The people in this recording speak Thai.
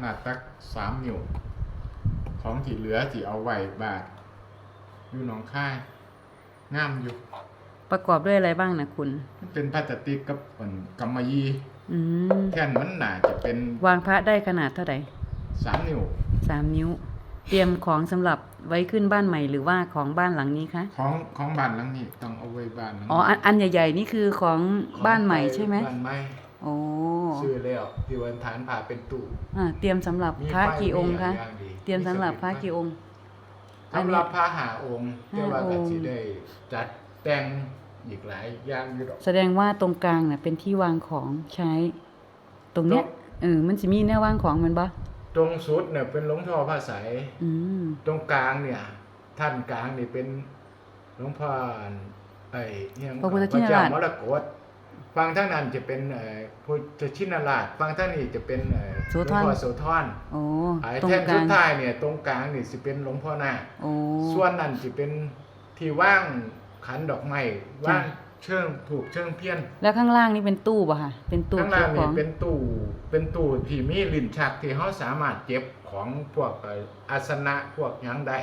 หนาตักสามนิ้ว ของที่เหลือที่เอาไว้บาท อยู่หนองค่ายงามอยู่ ประกอบด้วยอะไรบ้างนะคุณ มันเป็นพลาสติกกับผลกำมะหยี่อืมแท่นมันหนาจะเป็นวางพระได้ขนาดเท่าไหร่สามนิ้ว สามนิ้ว เตรียมของสำหรับไว้ขึ้นบ้านใหม่หรือว่าของบ้านหลังนี้คะ ของของบ้านหลังนี้ต้องเอาไว้บ้านหลังอ๋ออันอันใหญ่ ๆ นี่คือของบ้านใหม่ใช่ไหม บ้านใหม่ โอ้ซื้อแล้วที่วันฐานผ่าเป็นตู้อ่าเตรียมสำหรับมีพระไฟกี่องค์คะมีย่างดีเตรียมสำหรับพระกี่องค์อันนี้สำหรับพระหาองค์ห้าแต่ว่าก็องค์สิได้จัดแต่งอีกหลายอย่างอยู่ดอกแสดงว่าตรงกลางน่ะเป็นที่วางของใช้ ตรงเนี้ยตรงเออมันจะมีแนววางของมันปะตรงสุดเนี่ยเป็นหลวงพ่อพระใสยอืมตรงกลางเนี่ย ท่านกลางนี่เป็นหลวงพ่อไอ้เนี่ยพระพุทธพชินระเจ้าราชมรกต ฟังทั้งนั้นจะเป็นเอ่อพุทธชินราชฟังทั้งนี้จะเป็นเอ่อโสหลวงธรพ่อโสธรโอ้ไอ้ตรงแท่นกสุลาดงท้ายเนี่ยตรงกลางนี่สิเป็นหลวงพ่อนาคโอ้ส่วนนั้นจะเป็นที่ว่างขันดอกไม้ว่างเชิงถูกเชิงเพี้ยน แล้วข้างล่างนี่เป็นตู้ป่ะคะเป็นตู้ข้างเก็ล่าบขนี่องเป็นตู้เป็นตู้ที่มีลิ้นชักที่เขาสามารถเก็บของพวกเอ่ออาสนะพวกหยังได้